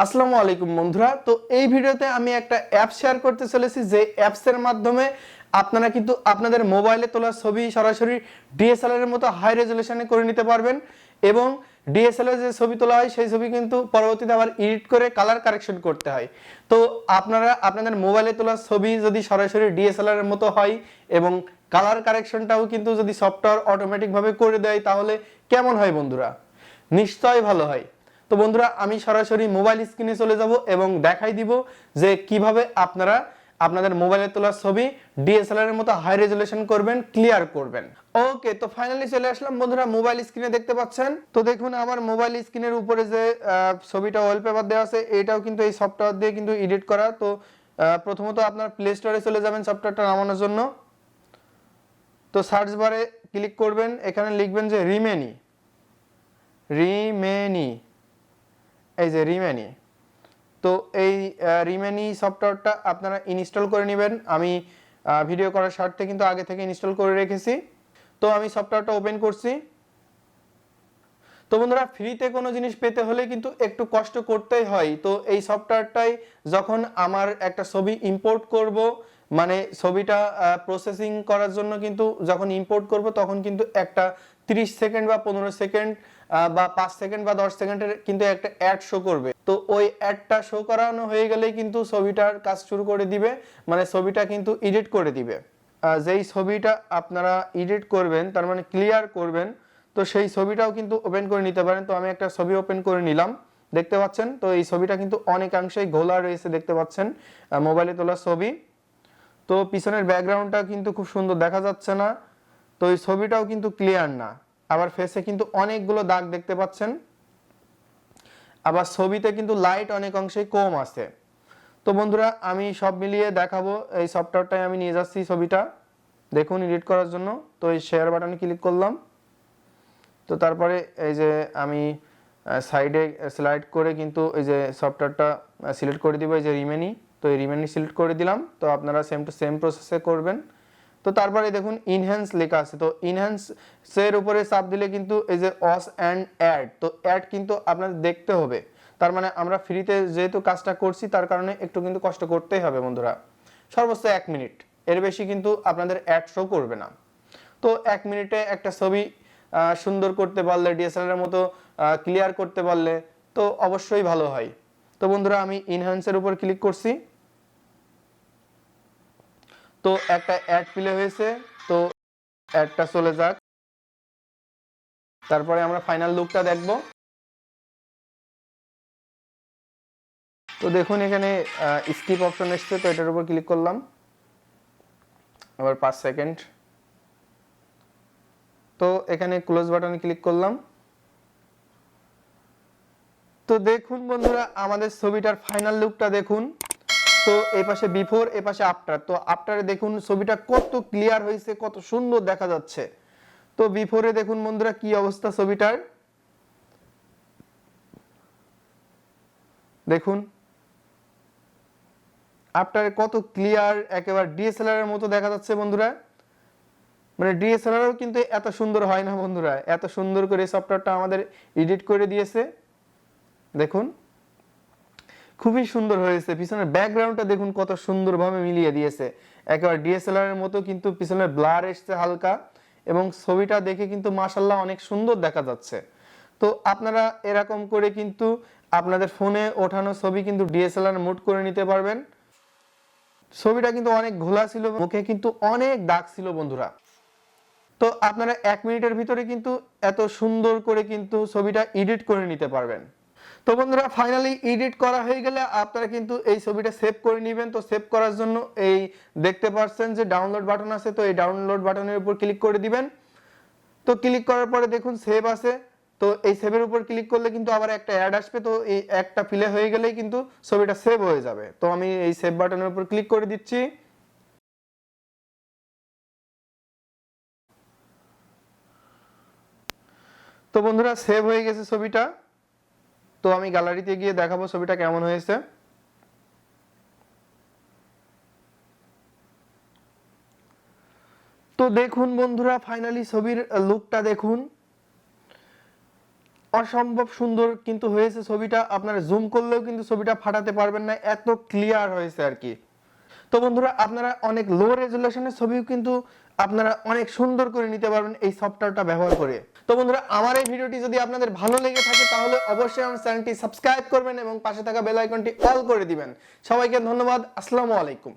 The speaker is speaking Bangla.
আসসালামু আলাইকুম বন্ধুরা। তো এই ভিডিওতে আমি একটা অ্যাপ শেয়ার করতে চলেছি যে অ্যাপসের মাধ্যমে আপনারা কিন্তু আপনাদের মোবাইলে তোলা ছবি সরাসরি ডিএসএলআর এর মতো হাই রেজলিউশনে করে নিতে পারবেন এবং ডিএসএলআর যে ছবি তোলা হয়, সেই ছবি কিন্তু পরবর্তীতে আবার এডিট করে কালার কারেকশন করতে হয়। তো আপনারা আপনাদের মোবাইলে তোলা ছবি যদি সরাসরি ডিএসএলআর এর মতো হয় এবং কালার কারেকশনটাও কিন্তু যদি সফটওয়্যার অটোমেটিকভাবে করে দেয়, তাহলে কেমন হয় বন্ধুরা? নিশ্চয় ভালো হয়। তো বন্ধুরা, আমি সরাসরি মোবাইল স্ক্রিনে চলে যাব এবং দেখাই দিব যে কীভাবে আপনারা আপনাদের মোবাইলে তোলা ছবি ডিএসএলআর এর মতো হাই রেজুলেশন করবেন ক্লিয়ার করবেন। ওকে তো ফাইনালি চলে আসলাম বন্ধুরা, মোবাইল স্ক্রিনে দেখতে পাচ্ছেন? তো দেখুন, আমার মোবাইল স্ক্রিনের উপরে যে ছবিটা ওয়ালপেপার দেওয়া আছে, এটাও কিন্তু এই সফটওয়্যার দিয়ে কিন্তু এডিট করা। তো প্রথমত আপনার প্লে স্টোরে চলে যাবেন সফটওয়্যারটা নামানোর জন্য। তো সার্চ বারে ক্লিক করবেন, এখানে লিখবেন যে রিমেনি রিমেনি এই যে রিমেনি তো এই রিমেনি সফটওয়্যারটা আপনারা ইনস্টল করে নেবেন। আমি ভিডিও করার স্বার্থে কিন্তু আগে থেকে ইনস্টল করে রেখেছি। তো আমি সফটওয়্যারটা ওপেন করছি। তো বন্ধুরা ফ্রিতে কোনো জিনিস পেতে হলে কিন্তু একটু কষ্ট করতেই হয়। তো এই সফটওয়্যারটাই যখন আমার একটা ছবি ইম্পোর্ট করব মানে ছবিটা প্রসেসিং করার জন্য কিন্তু যখন ইম্পোর্ট করব, তখন কিন্তু একটা 30 সেকেন্ড বা পনেরো সেকেন্ড বা পাঁচ সেকেন্ড বা দশ সেকেন্ডের কিন্তু একটা অ্যাড শো করবে। তো ওই অ্যাডটা শো করানো হয়ে গেলেই কিন্তু ছবিটার কাজ শুরু করে দিবে মানে ছবিটা কিন্তু এডিট করে দিবে। যেই ছবিটা আপনারা এডিট করবেন, তার মানে ক্লিয়ার করবেন, তো সেই ছবিটাও কিন্তু ওপেন করে নিতে পারেন। তো আমি একটা ছবি ওপেন করে নিলাম, দেখতে পাচ্ছেন? তো এই ছবিটা কিন্তু অনেকাংশেই ঘোলা রয়েছে, দেখতে পাচ্ছেন? মোবাইলে তোলা ছবি। তো পিছনের ব্যাকগ্রাউন্ডটা কিন্তু খুব সুন্দর দেখা যাচ্ছে না। তো এই ছবিটাও কিন্তু ক্লিয়ার না। আবার ফেসে কিন্তু অনেকগুলো দাগ দেখতে পাচ্ছেন। আবার ছবিতে কিন্তু লাইট অনেক অংশেই কম আছে। তো বন্ধুরা, আমি সব মিলিয়ে দেখাবো এই সফটওয়্যারটাই আমি নিয়ে যাচ্ছি ছবিটা। দেখুন এডিট করার জন্য। তো এই শেয়ার বাটনে ক্লিক করলাম। তো তারপরে এই যে আমি সাইডে স্লাইড করে কিন্তু এই যে সফটওয়্যারটা সিলেক্ট করে দিব, এই যে রিমেনি তো এই রিমেনি সিলেক্ট করে দিলাম। তো আপনারা সেম টু সেম প্রসেসে করবেন। তো তারপরে দেখুন ইনহ্যান্স লেখা আছে। তো ইনহ্যান্সের উপরে চাপ দিলে কিন্তু এই যে অস অ্যান্ড অ্যাড তো অ্যাড কিন্তু আপনাদের দেখতে হবে। তার মানে আমরা ফ্রিতে যেহেতু কাজটা করছি, তার কারণে একটু কিন্তু কষ্ট করতেই হবে বন্ধুরা। সর্বোচ্চ এক মিনিট এর বেশি কিন্তু আপনাদের অ্যাড শো করবে না। তো এক মিনিটে একটা ছবি সুন্দর করতে পারলে ডিএসএলআর মতো ক্লিয়ার করতে পারলে, তো অবশ্যই ভালো হয়। তো বন্ধুরা আমি ইনহ্যান্সের উপর ক্লিক করছি। তো একটা অ্যাড প্লে হয়েছে, তো অ্যাডটা চলে যাক। তারপরে আমরা ফাইনাল লুকটা দেখব। তো দেখুন এখানে স্কিপ অপশন এসছে, তো এটার উপর ক্লিক করলাম। আবার পাঁচ সেকেন্ড তো এখানে ক্লোজ বাটনে ক্লিক করলাম। তো দেখুন বন্ধুরা, আমাদের ছবিটার ফাইনাল লুকটা দেখুন। তো এই পাশে বিফোর এ পাশে আফটার তো আফটারে দেখুন ছবিটা কত ক্লিয়ার হয়েছে, কত সুন্দর দেখা যাচ্ছে। তো বিফোরে দেখুন বন্ধুরা কি অবস্থা ছবিটার। দেখুন। আফটারে কত ক্লিয়ার একেবারে ডিএসএলআর এর মতো দেখা যাচ্ছে বন্ধুরা। মানে ডিএসএলআরও কিন্তু এত সুন্দর হয় না বন্ধুরা। এত সুন্দর করে সফটওয়্যারটা আমাদের এডিট করে দিয়েছে। দেখুন। খুবই সুন্দর হয়েছে। পিছনের ব্যাকগ্রাউন্ডটা দেখুন কত সুন্দরভাবে মিলিয়ে দিয়েছে। একেবারে ডিএসএলআর এর মতো কিন্তু পিছনের ব্লার এসছে হালকা এবং ছবিটা দেখে কিন্তু মাসাল্লাহ অনেক সুন্দর দেখা যাচ্ছে। তো আপনারা এরকম করে কিন্তু আপনাদের ফোনে ওঠানো ছবি কিন্তু ডিএসএলআর মুড করে নিতে পারবেন। ছবিটা কিন্তু অনেক ঘোলা ছিল, মুখে কিন্তু অনেক দাগ ছিল বন্ধুরা। তো আপনারা এক মিনিটের ভিতরে কিন্তু এত সুন্দর করে কিন্তু ছবিটা এডিট করে নিতে পারবেন। তো বন্ধুরা ফাইনালি এডিট করা হয়ে গেলে আপনারা কিন্তু এই ছবিটা সেভ করে নেবেন। তো সেভ করার জন্য এই দেখতে পাচ্ছেন যে ডাউনলোড বাটন আছে, তো এই ডাউনলোড বাটনের উপর ক্লিক করে দিবেন। তো ক্লিক করার পরে দেখুন সেভ আছে। তো এই সেভের উপর ক্লিক করলে কিন্তু আবার একটা অ্যাড আসবে। তো এই একটা ফিলে হয়ে গেলেই কিন্তু ছবিটা সেভ হয়ে যাবে। তো আমি এই সেভ বাটনের উপর ক্লিক করে দিচ্ছি। তো বন্ধুরা সেভ হয়ে গেছে ছবিটা। তো আমি গ্যালারিতে গিয়ে দেখাবো ছবিটা কেমন হয়েছে। তো দেখুন বন্ধুরা ফাইনালি ছবির লুকটা দেখুন। অসম্ভব সুন্দর কিন্তু হয়েছে ছবিটা। আপনারা জুম করলেও কিন্তু ছবিটা ফাটাতে পারবেন না, এত ক্লিয়ার হয়েছে আর কি। তো বন্ধুরা, আপনারা অনেক লো রেজুলেশনের ছবিও কিন্তু আপনারা অনেক সুন্দর করে নিতে পারবেন এই সফটওয়্যারটা ব্যবহার করে। তো বন্ধুরা, আমার এই ভিডিওটি যদি আপনাদের ভালো লেগে থাকে, তাহলে অবশ্যই আমার চ্যানেলটি সাবস্ক্রাইব করবেন এবং পাশে থাকা বেল আইকনটি অল করে দিবেন। সবাইকে ধন্যবাদ, আসসালামু আলাইকুম।